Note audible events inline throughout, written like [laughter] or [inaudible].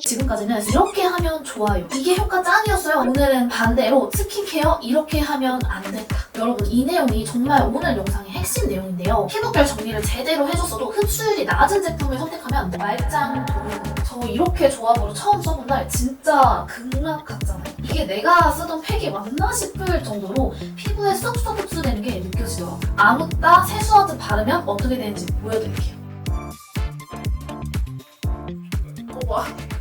지금까지는 이렇게 하면 좋아요. 이게 효과 짱이었어요. 오늘은 반대로 스킨케어 이렇게 하면 안 된다. 여러분 이 내용이 정말 오늘 영상의 핵심 내용인데요. 피부결 정리를 제대로 해줬어도 흡수율이 낮은 제품을 선택하면 말짱 도는 저 이렇게 조합으로 처음 써본 날 진짜 극락 같잖아요. 이게 내가 쓰던 팩이 맞나 싶을 정도로 피부에 쏙쏙 흡수되는 게 느껴지더라고요. 아무따 세수하듯 바르면 어떻게 되는지 보여드릴게요. 와 진짜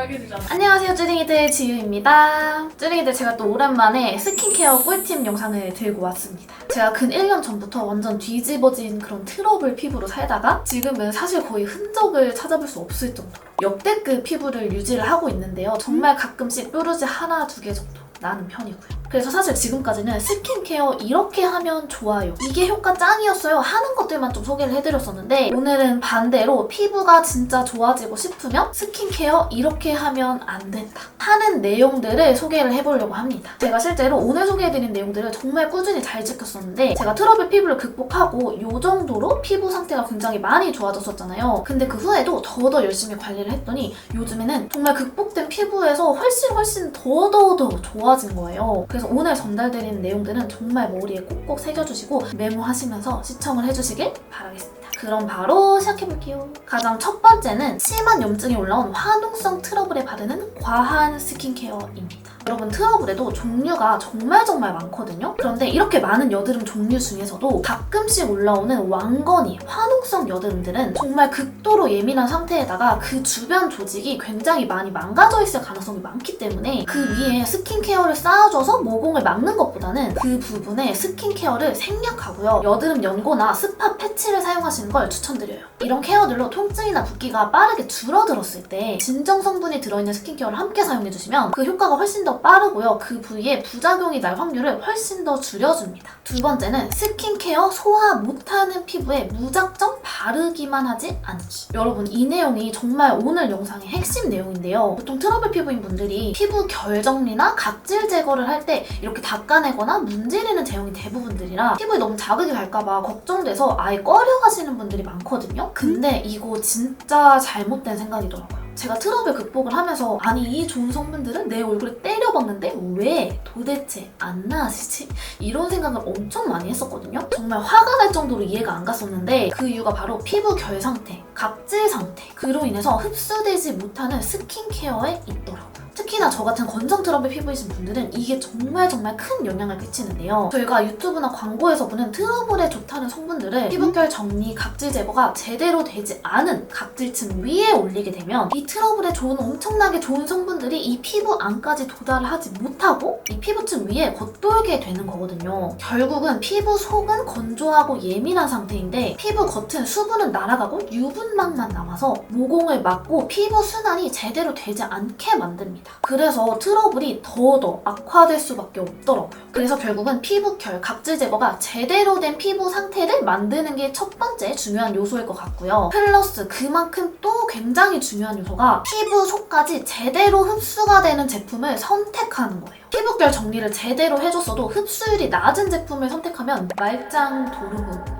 빨개지잖아. 안녕하세요 쭈링이들 지유입니다. 쭈링이들 제가 또 오랜만에 스킨케어 꿀팁 영상을 들고 왔습니다. 제가 근 1년 전부터 완전 뒤집어진 그런 트러블 피부로 살다가 지금은 사실 거의 흔적을 찾아볼 수 없을 정도로 역대급 피부를 유지를 하고 있는데요. 정말 가끔씩 뾰루지 하나 두 개 정도 나는 편이고요. 그래서 사실 지금까지는 스킨케어 이렇게 하면 좋아요. 이게 효과 짱이었어요. 하는 것들만 좀 소개를 해드렸었는데 오늘은 반대로 피부가 진짜 좋아지고 싶으면 스킨케어 이렇게 하면 안 된다. 하는 내용들을 소개를 해보려고 합니다. 제가 실제로 오늘 소개해드린 내용들을 정말 꾸준히 잘 지켰었는데 제가 트러블 피부를 극복하고 이 정도로 피부 상태가 굉장히 많이 좋아졌었잖아요. 근데 그 후에도 더더 열심히 관리를 했더니 요즘에는 정말 극복된 피부에서 훨씬 훨씬 더더더 좋아진 거예요. 그래서 오늘 전달드리는 내용들은 정말 머리에 꼭꼭 새겨주시고 메모하시면서 시청을 해주시길 바라겠습니다. 그럼 바로 시작해볼게요. 가장 첫 번째는 심한 염증이 올라온 화농성 트러블에 바르는 과한 스킨케어입니다. 여러분 트러블에도 종류가 정말 정말 많거든요. 그런데 이렇게 많은 여드름 종류 중에서도 가끔씩 올라오는 왕건이 화농성 여드름들은 정말 극도로 예민한 상태에다가 그 주변 조직이 굉장히 많이 망가져 있을 가능성이 많기 때문에 그 위에 스킨케어를 쌓아줘서 모공을 막는 것보다는 그 부분에 스킨케어를 생략하고요. 여드름 연고나 스파 패치를 사용하시는 걸 추천드려요. 이런 케어들로 통증이나 붓기가 빠르게 줄어들었을 때 진정 성분이 들어있는 스킨케어를 함께 사용해주시면 그 효과가 훨씬 더 빠르고요. 그 부위에 부작용이 날 확률을 훨씬 더 줄여줍니다. 두 번째는 스킨케어 소화 못하는 피부에 무작정 바르기만 하지 않기. 여러분 이 내용이 정말 오늘 영상의 핵심 내용인데요. 보통 트러블 피부인 분들이 피부 결 정리나 각질 제거를 할 때 이렇게 닦아내거나 문지르는 제형이 대부분들이라 피부에 너무 자극이 갈까봐 걱정돼서 아예 꺼려가시는 분들이 많거든요. 근데 이거 진짜 잘못된 생각이더라고요. 제가 트러블 극복을 하면서 아니 이 좋은 성분들은 내 얼굴에 때려박는데 왜 도대체 안 나아지지? 이런 생각을 엄청 많이 했었거든요. 정말 화가 날 정도로 이해가 안 갔었는데 그 이유가 바로 피부 결 상태, 각질 상태 그로 인해서 흡수되지 못하는 스킨케어에 있더라고요. 특히나 저 같은 건성 트러블 피부이신 분들은 이게 정말 정말 큰 영향을 끼치는데요. 저희가 유튜브나 광고에서 보는 트러블에 좋다는 성분들을 피부결 정리, 각질 제거가 제대로 되지 않은 각질층 위에 올리게 되면 이 트러블에 좋은 엄청나게 좋은 성분들이 이 피부 안까지 도달을 하지 못하고 이 피부층 위에 겉돌게 되는 거거든요. 결국은 피부 속은 건조하고 예민한 상태인데 피부 겉은 수분은 날아가고 유분막만 남아서 모공을 막고 피부 순환이 제대로 되지 않게 만듭니다. 그래서 트러블이 더더 악화될 수밖에 없더라고요. 그래서 결국은 피부 결, 각질 제거가 제대로 된 피부 상태를 만드는 게 첫 번째 중요한 요소일 것 같고요. 플러스 그만큼 또 굉장히 중요한 요소가 피부 속까지 제대로 흡수가 되는 제품을 선택하는 거예요. 피부결 정리를 제대로 해줬어도 흡수율이 낮은 제품을 선택하면 말짱 도루묵이니까요.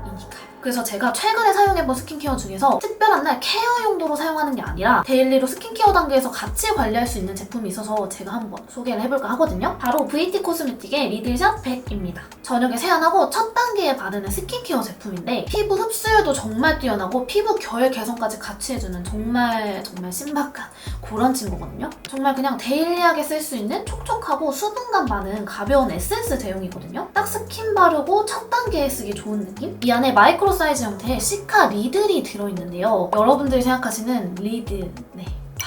그래서 제가 최근에 사용해본 스킨케어 중에서 특별한 날 케어 용도로 사용하는 게 아니라 데일리로 스킨케어 단계에서 같이 관리할 수 있는 제품이 있어서 제가 한번 소개를 해볼까 하거든요. 바로 VT 코스메틱의 리들샷 100입니다. 저녁에 세안하고 첫 단계에 바르는 스킨케어 제품인데 피부 흡수율도 정말 뛰어나고 피부 결 개선까지 같이 해주는 정말 정말 신박한 그런 친구거든요. 정말 그냥 데일리하게 쓸 수 있는 촉촉하고 수분감 많은 가벼운 에센스 제형이거든요. 딱 스킨 바르고 첫 단계에 쓰기 좋은 느낌? 이 안에 마이크로 사이즈 형태의 시카 리들이 들어있는데요. 여러분들이 생각하시는 리들, 네.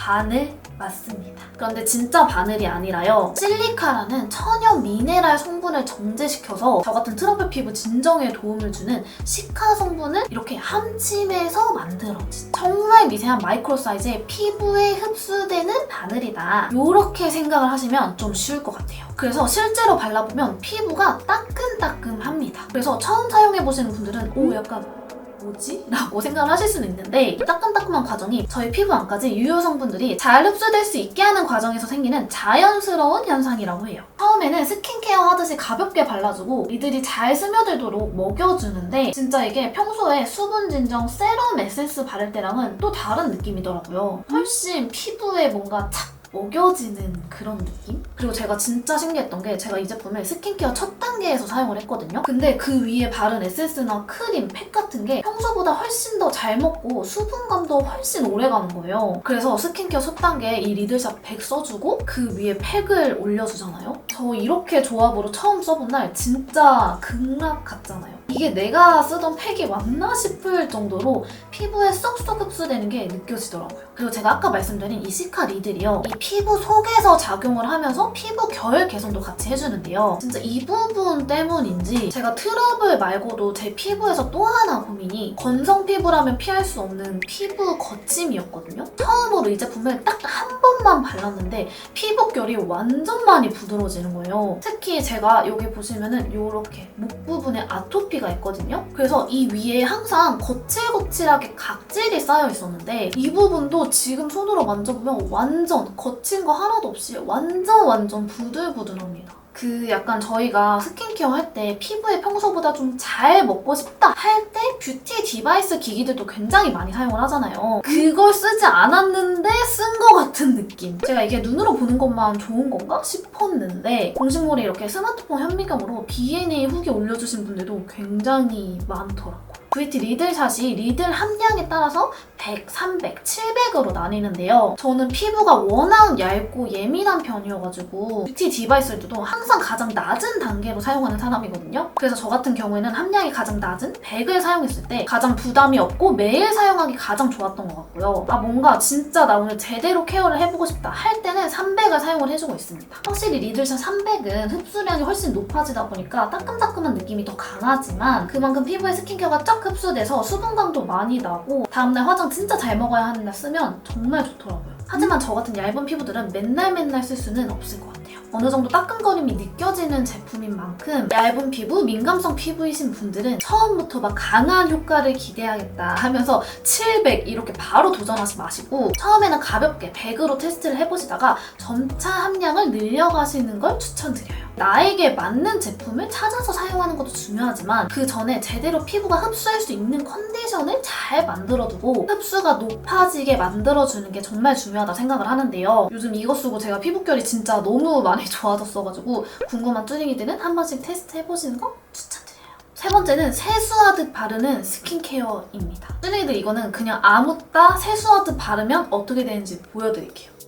바늘 맞습니다. 그런데 진짜 바늘이 아니라요. 실리카라는 천연 미네랄 성분을 정제시켜서 저 같은 트러블 피부 진정에 도움을 주는 시카 성분을 이렇게 함침해서 만들어진 정말 미세한 마이크로 사이즈의 피부에 흡수되는 바늘이다. 이렇게 생각을 하시면 좀 쉬울 것 같아요. 그래서 실제로 발라보면 피부가 따끈따끈합니다. 그래서 처음 사용해보시는 분들은 오 약간 뭐지? 라고 생각을 하실 수는 있는데 이 따끔따끔한 과정이 저희 피부 안까지 유효 성분들이 잘 흡수될 수 있게 하는 과정에서 생기는 자연스러운 현상이라고 해요. 처음에는 스킨케어 하듯이 가볍게 발라주고 이들이 잘 스며들도록 먹여주는데 진짜 이게 평소에 수분 진정 세럼 에센스 바를 때랑은 또 다른 느낌이더라고요. 훨씬 피부에 뭔가 착 먹여지는 그런 느낌? 그리고 제가 진짜 신기했던 게 제가 이 제품을 스킨케어 첫 단계에서 사용을 했거든요. 근데 그 위에 바른 에센스나 크림, 팩 같은 게 평소보다 훨씬 더 잘 먹고 수분감도 훨씬 오래 가는 거예요. 그래서 스킨케어 첫 단계에 이 리들샵 팩 써주고 그 위에 팩을 올려주잖아요. 저 이렇게 조합으로 처음 써본 날 진짜 극락 같잖아요. 이게 내가 쓰던 팩이 맞나 싶을 정도로 피부에 쏙쏙 흡수되는 게 느껴지더라고요. 그리고 제가 아까 말씀드린 이 시카 리들이요. 이 피부 속에서 작용을 하면서 피부 결 개선도 같이 해주는데요. 진짜 이 부분 때문인지 제가 트러블 말고도 제 피부에서 또 하나 고민이 건성 피부라면 피할 수 없는 피부 거침이었거든요. 처음으로 이 제품을 딱 한 번만 발랐는데 피부 결이 완전 많이 부드러워지는 거예요. 특히 제가 여기 보시면은 이렇게 목 부분에 아토피 가 있거든요. 그래서 이 위에 항상 거칠거칠하게 각질이 쌓여 있었는데 이 부분도 지금 손으로 만져보면 완전 거친 거 하나도 없이 완전 완전 부들부들합니다. 그 약간 저희가 스킨케어 할 때 피부에 평소보다 좀 잘 먹고 싶다 할 때 뷰티 디바이스 기기들도 굉장히 많이 사용을 하잖아요. 그걸 쓰지 않았는데 쓴 것 같은 느낌. 제가 이게 눈으로 보는 것만 좋은 건가 싶었는데 공식몰에 이렇게 스마트폰 현미경으로 B&A 후기 올려주신 분들도 굉장히 많더라고요. VT 리들샷이 리들 함량에 따라서 100, 300, 700으로 나뉘는데요. 저는 피부가 워낙 얇고 예민한 편이어가지고 뷰티 디바이스들도 항상 가장 낮은 단계로 사용하는 사람이거든요. 그래서 저 같은 경우에는 함량이 가장 낮은 100을 사용했을 때 가장 부담이 없고 매일 사용하기 가장 좋았던 것 같고요. 아 뭔가 진짜 나 오늘 제대로 케어를 해보고 싶다 할 때는 300을 사용을 해주고 있습니다. 확실히 리들샷 300은 흡수량이 훨씬 높아지다 보니까 따끔따끔한 느낌이 더 강하지만 그만큼 피부에 스킨케어가 쫙 흡수돼서 수분감도 많이 나고 다음날 화장 진짜 잘 먹어야 하는 날 쓰면 정말 좋더라고요. 하지만 저 같은 얇은 피부들은 맨날 맨날 쓸 수는 없을 것 같아요. 어느 정도 따끔거림이 느껴지는 제품인 만큼 얇은 피부, 민감성 피부이신 분들은 처음부터 막 강한 효과를 기대하겠다 하면서 700 이렇게 바로 도전하지 마시고 처음에는 가볍게 100으로 테스트를 해보시다가 점차 함량을 늘려가시는 걸 추천드려요. 나에게 맞는 제품을 찾아서 사용하는 것도 중요하지만 그 전에 제대로 피부가 흡수할 수 있는 컨디션을 잘 만들어두고 흡수가 높아지게 만들어주는 게 정말 중요하다 생각을 하는데요. 요즘 이거 쓰고 제가 피부결이 진짜 너무 많이 [laughs] 좋아졌어가지고 궁금한 쭈링이들은 한 번씩 테스트 해보시는 거 추천드려요. 세 번째는 세수하듯 바르는 스킨케어입니다. 쭈링이들 이거는 그냥 아무따 세수하듯 바르면 어떻게 되는지 보여드릴게요.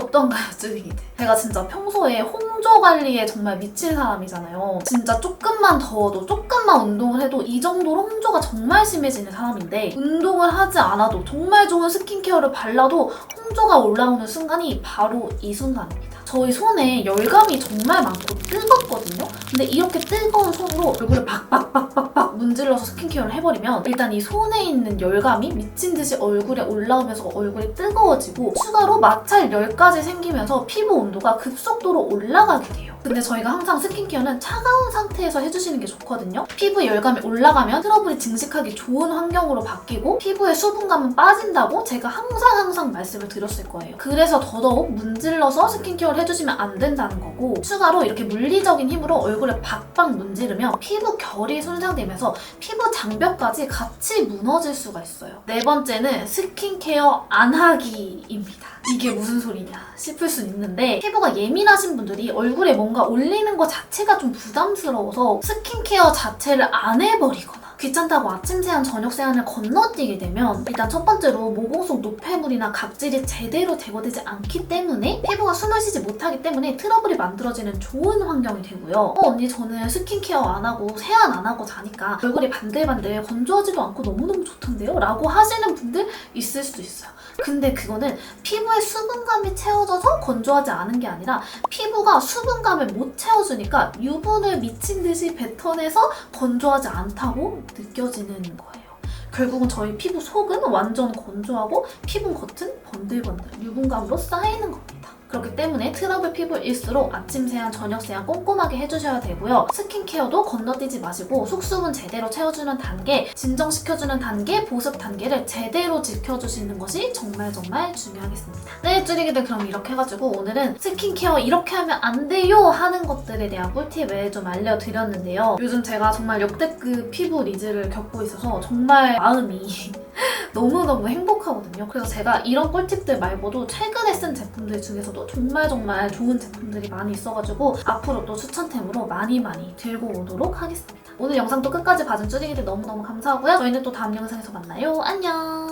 어떤가요, 쭈링이들? 제가 진짜 평소에 홍조 관리에 정말 미친 사람이잖아요. 진짜 조금만 더워도 조금만 운동을 해도 이 정도로 홍조가 정말 심해지는 사람인데 운동을 하지 않아도 정말 좋은 스킨케어를 발라도 홍조가 올라오는 순간이 바로 이 순간입니다. 저희 손에 열감이 정말 많고 뜨겁거든요. 근데 이렇게 뜨거운 손으로 얼굴을 박박박박박 문질러서 스킨케어를 해버리면 일단 이 손에 있는 열감이 미친 듯이 얼굴에 올라오면서 얼굴이 뜨거워지고 추가로 마찰 열까지 생기면서 피부 온도가 급속도로 올라가게 돼요. 근데 저희가 항상 스킨케어는 차가운 상태에서 해주시는 게 좋거든요. 피부 열감이 올라가면 트러블이 증식하기 좋은 환경으로 바뀌고 피부의 수분감은 빠진다고 제가 항상 항상 말씀을 드렸을 거예요. 그래서 더더욱 문질러서 스킨케어를 해주시면 안 된다는 거고 추가로 이렇게 물리적인 힘으로 얼굴에 박박 문지르면 피부 결이 손상되면서 피부 장벽까지 같이 무너질 수가 있어요. 네 번째는 스킨케어 안 하기입니다. 이게 무슨 소리냐 싶을 수 있는데 피부가 예민하신 분들이 얼굴에 뭔가 올리는 것 자체가 좀 부담스러워서 스킨케어 자체를 안 해버리거나 귀찮다고 아침 세안, 저녁 세안을 건너뛰게 되면 일단 첫 번째로 모공 속 노폐물이나 각질이 제대로 제거되지 않기 때문에 피부가 숨을 쉬지 못하기 때문에 트러블이 만들어지는 좋은 환경이 되고요. 어, 언니 저는 스킨케어 안 하고 세안 안 하고 자니까 얼굴이 반들반들 건조하지도 않고 너무너무 좋던데요? 라고 하시는 분들 있을 수 있어요. 근데 그거는 피부에 수분감이 채워져서 건조하지 않은 게 아니라 피부가 수분감을 못 채워주니까 유분을 미친 듯이 뱉어내서 건조하지 않다고 느껴지는 거예요. 결국은 저희 피부 속은 완전 건조하고 피부 겉은 번들번들 유분감으로 쌓이는 겁니다. 그렇기 때문에 트러블 피부일수록 아침 세안, 저녁 세안 꼼꼼하게 해주셔야 되고요. 스킨케어도 건너뛰지 마시고 속수분 제대로 채워주는 단계, 진정시켜주는 단계, 보습 단계를 제대로 지켜주시는 것이 정말 정말 중요하겠습니다. 네, 쭈리기들 그럼 이렇게 해가지고 오늘은 스킨케어 이렇게 하면 안 돼요 하는 것들에 대한 꿀팁을 좀 알려드렸는데요. 요즘 제가 정말 역대급 피부 리즈를 겪고 있어서 정말 마음이 [laughs] [laughs] 너무너무 행복하거든요. 그래서 제가 이런 꿀팁들 말고도 최근에 쓴 제품들 중에서도 정말 정말 좋은 제품들이 많이 있어가지고 앞으로 또 추천템으로 많이 많이 들고 오도록 하겠습니다. 오늘 영상도 끝까지 봐준 쭈리기들 너무너무 감사하고요. 저희는 또 다음 영상에서 만나요. 안녕!